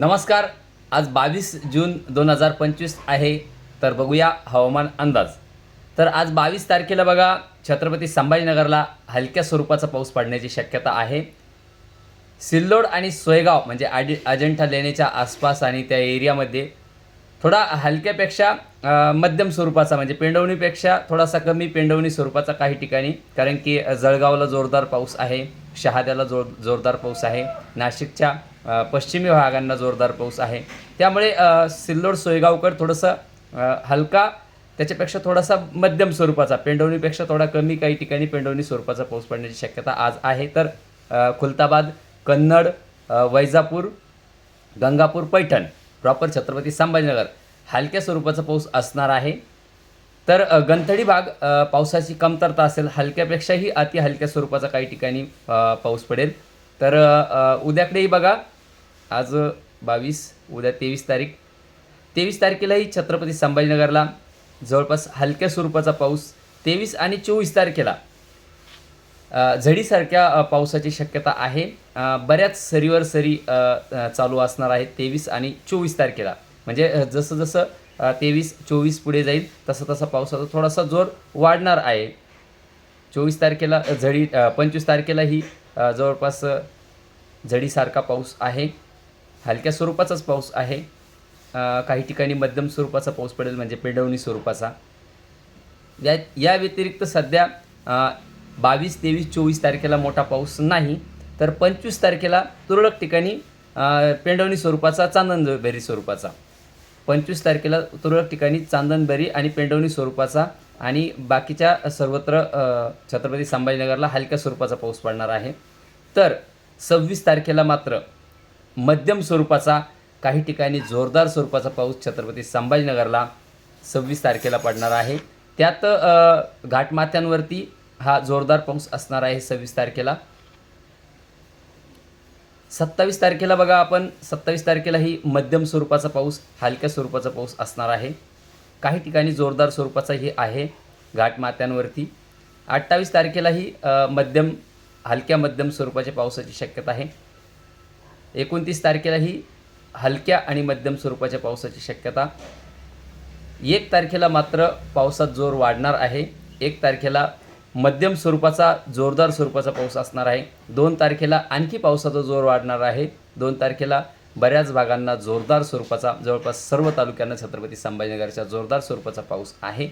नमस्कार आज बावीस जून दोन हजार पंचवीस आहे तर बघूया हवामान अंदाज. तर आज बावीस तारखेला बघा छत्रपती संभाजीनगरला हलक्या स्वरूपाचा पाऊस पडण्याची शक्यता आहे. सिल्लोड आणि सोयगाव म्हणजे आडी अजंठा लेण्याच्या आसपास आणि त्या एरियामध्ये थोडा हलक्यापेक्षा मध्यम स्वरूपाचा म्हणजे पेंडवणीपेक्षा थोडासा कमी पेंडवणी स्वरूपाचा काही ठिकाणी कारण की जळगावला जोरदार पाऊस आहे शहाद्याला जोर जोरदार पाऊस आहे नाशिकच्या पश्चिमी भागांना जोरदार पाऊस आहे. त्यामुळे सिल्लोड सोयगावकर थोडंसं हलका त्याच्यापेक्षा थोडासा मध्यम स्वरूपाचा पेंडवणीपेक्षा थोडा कमी काही ठिकाणी पेंडवणी स्वरूपाचा पाऊस पडण्याची शक्यता आज आहे. तर खुलताबाद कन्नड वैजापूर गंगापूर पैठण प्रॉपर छत्रपती संभाजीनगर हलक्या स्वरूपाचा पाऊस असणार आहे. तर गंथडी भाग पावसाची कमतरता असेल हलक्यापेक्षाही अति हलक्या स्वरूपाचा काही ठिकाणी पाऊस पडेल. तर उद्याकडेही बघा आज बावीस उद्या तेवीस तारीख. तेवीस तारखेलाही छत्रपती संभाजीनगरला जवळपास हलक्या स्वरूपाचा पाऊस तेवीस आणि चोवीस तारखेला झडीसारख्या पावसाची शक्यता आहे. बऱ्याच सरीवर सरी चालू असणार आहेत तेवीस आणि चोवीस तारखेला. म्हणजे जसं जसं तेवीस चोवीस पुढे जाईल तसं तसा पावसाचा थोडासा जोर वाढणार आहे. चोवीस तारखेला झडी पंचवीस तारखेलाही जवळपास झडीसारखा पाऊस आहे. हलक्या स्वरूपाचाच पाऊस आहे. काही ठिकाणी मध्यम स्वरूपाचा पाऊस पडेल म्हणजे पेंडवणी स्वरूपाचा. या या व्यतिरिक्त सध्या बावीस तेवीस चोवीस तारखेला मोठा पाऊस नाही. तर पंचवीस तारखेला तुरळक ठिकाणी पेंडवणी स्वरूपाचा चांदणबेरी स्वरूपाचा. पंचवीस तारखेला तुरळक ठिकाणी चांदणबेरी आणि पेंडवणी स्वरूपाचा आणि बाकीच्या सर्वत्र छत्रपती संभाजीनगरला हलक्या स्वरूपाचा पाऊस पडणार आहे. तर सव्वीस तारखेला मात्र मध्यम स्वरूपाचा काही ठिकाणी जोरदार स्वरूपाचा पाऊस छत्रपती संभाजीनगरला सव्वीस तारखेला पडणार आहे. त्यात घाटमाथ्यांवरती हा जोरदार पाऊस असणार आहे सव्वीस तारखेला. सत्तावीस तारखेला बघा आपण सत्तावीस तारखेलाही मध्यम स्वरूपाचा पाऊस हलक्या स्वरूपाचा पाऊस असणार आहे. काही ठिकाणी जोरदार स्वरूपाचाही आहे घाटमाथ्यांवरती. अठ्ठावीस तारखेलाही मध्यम हलक्या मध्यम स्वरूपाच्या पावसाची शक्यता आहे. एकोणतीस तारखेलाही हलक्या आणि मध्यम स्वरूपाच्या पावसाची शक्यता. एक तारखेला मात्र पावसात जोर वाढणार आहे. एक तारखेला मध्यम स्वरूपाचा जोरदार स्वरूपाचा पाऊस असणार आहे. दोन तारखेला आणखी पावसाचा जोर वाढणार आहे. दोन तारखेला बऱ्याच भागांना जोरदार स्वरूपाचा जवळपास सर्व तालुक्यांना छत्रपती संभाजीनगरच्या जोरदार स्वरूपाचा पाऊस आहे.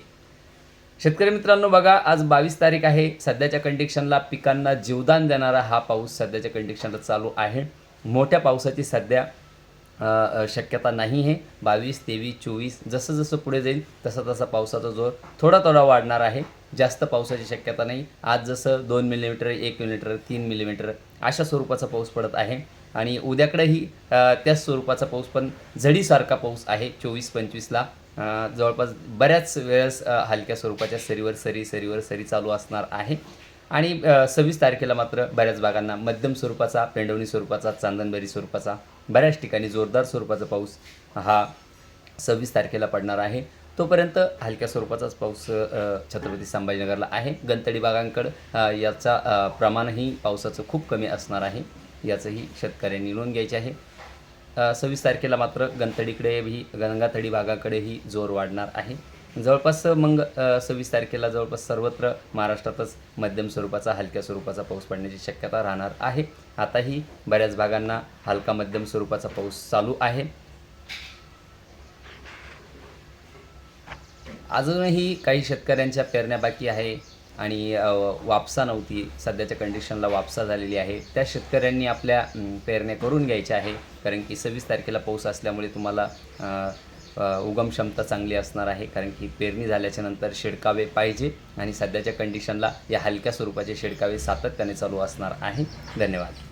शेतकरी मित्रांनो बघा आज बावीस तारीख आहे. सध्याच्या कंडिशनला पिकांना जीवदान देणारा हा पाऊस सध्याच्या कंडिशनला चालू आहे. मोठ्या पावसाची सध्या शक्यता नाही आहे. बावीस तेवीस चोवीस जसं जसं पुढे जाईल तसा तसा पावसाचा जोर थोडा थोडा वाढणार आहे. जास्त पावसाची शक्यता नाही. आज जसं दोन मिलीमीटर एक मिलीमीटर तीन मिलीमीटर अशा स्वरूपाचा पाऊस पडत आहे. आणि उद्याकडेही त्याच स्वरूपाचा पाऊस पण झडीसारखा पाऊस आहे चोवीस पंचवीसला जवळपास बऱ्याच वेळेस हलक्या स्वरूपाच्या सरीवर सरी सरीवर सरी चालू असणार आहे. आणि सव्वीस तारखेला मात्र बऱ्याच भागांना मध्यम स्वरूपाचा पेंडवणी स्वरूपाचा चांदनबरी स्वरूपाचा बऱ्याच ठिकाणी जोरदार स्वरूपाचा पाऊस हा सव्वीस तारखेला पडणार आहे. तोपर्यंत हलक्या स्वरूपाचाच पाऊस छत्रपती संभाजीनगरला आहे. गणतडी भागांकडं याचा प्रमाणही पावसाचं खूप कमी असणार आहे याचंही शेतकऱ्यांनी नोंद घ्यायची आहे. सव्वीस तारखेला मात्र गणतडीकडेही गंगातडी भागाकडेही जोर वाढणार आहे. जवळपास मग सव्वीस तारखेला जवळपास सर्वत्र महाराष्ट्रातच मध्यम स्वरूपाचा हलक्या स्वरूपाचा पाऊस पडण्याची शक्यता राहणार आहे. आताही बऱ्याच भागांना हलका मध्यम स्वरूपाचा पाऊस चालू आहे. अजूनही काही शेतकऱ्यांच्या पेरण्या बाकी आहे आणि वापसा नव्हती. सध्याच्या कंडिशनला वापसा झालेली आहे. त्या शेतकऱ्यांनी आपल्या पेरण्या करून घ्यायच्या आहे. कारण की सव्वीस तारखेला पाऊस असल्यामुळे तुम्हाला उगम क्षमता चांगली असणार आहे कारण की पेरणी झाल्याच्यानंतर शिडकावे पाहिजे आणि सध्याच्या कंडिशनला या हलक्या स्वरूपाचे शिडकावे सातत्याने चालू असणार आहे. धन्यवाद.